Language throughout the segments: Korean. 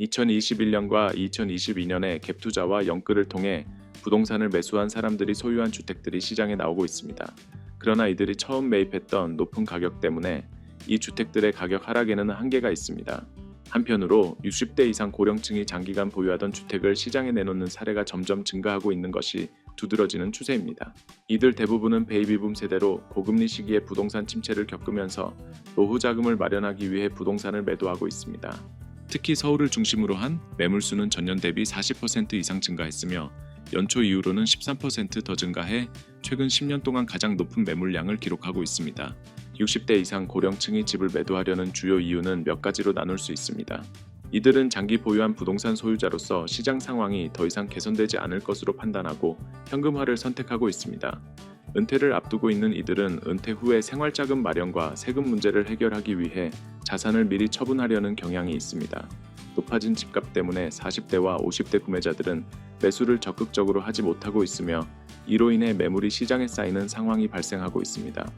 2021년과 2022년에 갭 투자와 연끌을 통해 부동산을 매수한 사람들이 소유한 주택들이 시장에 나오고 있습니다. 그러나 이들이 처음 매입했던 높은 가격 때문에 이 주택들의 가격 하락에는 한계가 있습니다. 한편으로 60대 이상 고령층이 장기간 보유하던 주택을 시장에 내놓는 사례가 점점 증가하고 있는 것이 두드러지는 추세입니다. 이들 대부분은 베이비붐 세대로 고금리 시기에 부동산 침체를 겪으면서 노후 자금을 마련하기 위해 부동산을 매도하고 있습니다. 특히 서울을 중심으로 한 매물수는 전년 대비 40% 이상 증가했으며 연초 이후로는 13%더 증가해 최근 10년 동안 가장 높은 매물량을 기록하고 있습니다. 60대 이상 고령층이 집을 매도하려는 주요 이유는 몇 가지로 나눌 수 있습니다. 이들은 장기 보유한 부동산 소유자로서 시장 상황이 더 이상 개선되지 않을 것으로 판단하고 현금화를 선택하고 있습니다. 은퇴를 앞두고 있는 이들은 은퇴 후에 생활자금 마련과 세금 문제를 해결하기 위해 자산을 미리 처분하려는 경향이 있습니다. 높아진 집값 때문에 40대와 50대 구매자들은 매수를 적극적으로 하지 못하고 있으며 이로 인해 매물이 시장에 쌓이는 상황이 발생하고 있습니다.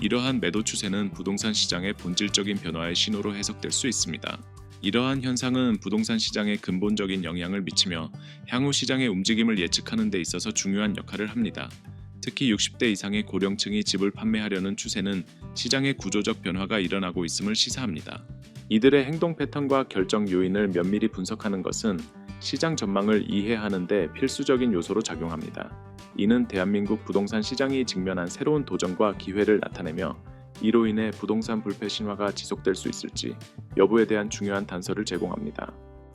이러한 매도 추세는 부동산 시장의 본질적인 변화의 신호로 해석될 수 있습니다. 이러한 현상은 부동산 시장에 근본적인 영향을 미치며 향후 시장의 움직임을 예측하는 데 있어서 중요한 역할을 합니다. 특히 60대 이상의 고령층이 집을 판매하려는 추세는 시장의 구조적 변화가 일어나고 있음을 시사합니다. 이들의 행동 패턴과 결정 요인을 면밀히 분석하는 것은 시장 전망을 이해하는 데 필수적인 요소로 작용합니다. 이는 대한민국 부동산 시장이 직면한 새로운 도전과 기회를 나타내며 이로 인해 부동산 불패 신화가 지속될 수 있을지 여부에 대한 중요한 단서를 제공합니다.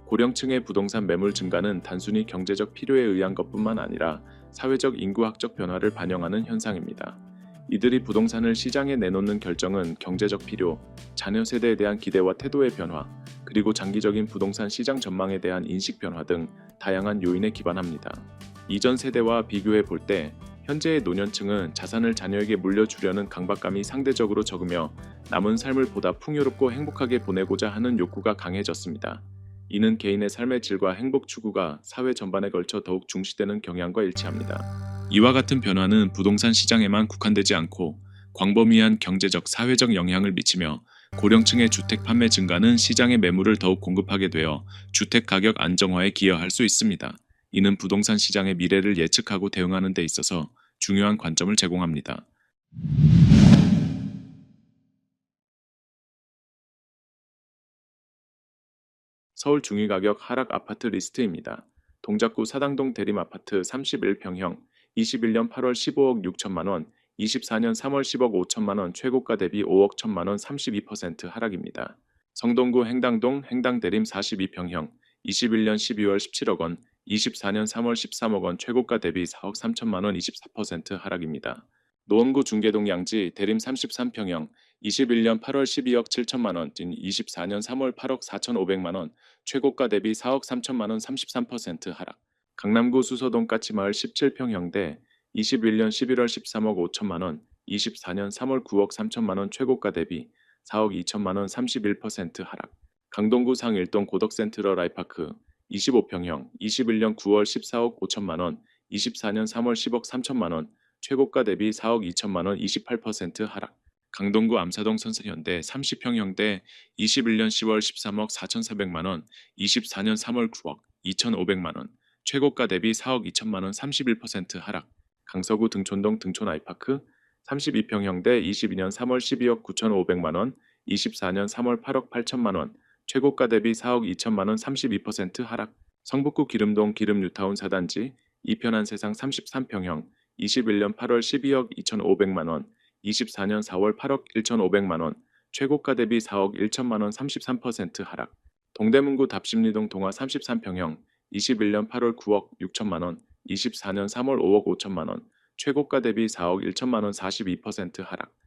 고령층의 부동산 매물 증가는 단순히 경제적 필요에 의한 것뿐만 아니라 사회적 인구학적 변화를 반영하는 현상입니다. 이들이 부동산을 시장에 내놓는 결정은 경제적 필요, 자녀 세대에 대한 기대와 태도의 변화, 그리고 장기적인 부동산 시장 전망에 대한 인식 변화 등 다양한 요인에 기반합니다. 이전 세대와 비교해 볼 때 현재의 노년층은 자산을 자녀에게 물려주려는 강박감이 상대적으로 적으며 남은 삶을 보다 풍요롭고 행복하게 보내고자 하는 욕구가 강해졌습니다. 이는 개인의 삶의 질과 행복 추구가 사회 전반에 걸쳐 더욱 중시되는 경향과 일치합니다. 이와 같은 변화는 부동산 시장에만 국한되지 않고 광범위한 경제적, 사회적 영향을 미치며 고령층의 주택 판매 증가는 시장의 매물을 더욱 공급하게 되어 주택 가격 안정화에 기여할 수 있습니다. 이는 부동산 시장의 미래를 예측하고 대응하는 데 있어서 중요한 관점을 제공합니다. 서울 중위가격 하락 아파트 리스트입니다. 동작구 사당동 대림 아파트 31평형 21년 8월 15억 6천만 원, 24년 3월 10억 5천만 원 최고가 대비 5억 1천만 원 32% 하락입니다. 성동구 행당동 행당대림 42평형 21년 12월 17억 원, 24년 3월 13억 원 최고가 대비 4억 3천만 원 24% 하락입니다. 노원구 중계동 양지 대림 33평형 21년 8월 12억 7천만 원, 24년 3월 8억 4천5백만 원, 최고가 대비 4억 3천만 원 33% 하락. 강남구 수서동 까치마을 17평형대 21년 11월 13억 5천만 원, 24년 3월 9억 3천만 원 최고가 대비 4억 2천만 원 31% 하락. 강동구 상일동 고덕센트럴 라이파크 25평형 21년 9월 14억 5천만 원, 24년 3월 10억 3천만 원, 최고가 대비 4억 2천만 원 28% 하락. 강동구 암사동 선사현대 30평형대 21년 10월 13억 4,400만 원, 24년 3월 9억 2,500만 원, 최고가 대비 4억 2천만 원 31% 하락. 강서구 등촌동 등촌 아이파크 32평형대 22년 3월 12억 9,500만 원, 24년 3월 8억 8천만 원, 최고가 대비 4억 2천만 원 32% 하락. 성북구 기름동 기름 뉴타운 4단지 2편한 세상 33평형 21년 8월 12억 2,500만 원, 24년 4월 8억 1,500만 원, 최고가 대비 4억 1천만 원 33% 하락. 동대문구 답심리동 동화 33평형 21년 8월 9억 6천만 원, 24년 3월 5억 5천만 원, 최고가 대비 4억 1천만 원 42% 하락.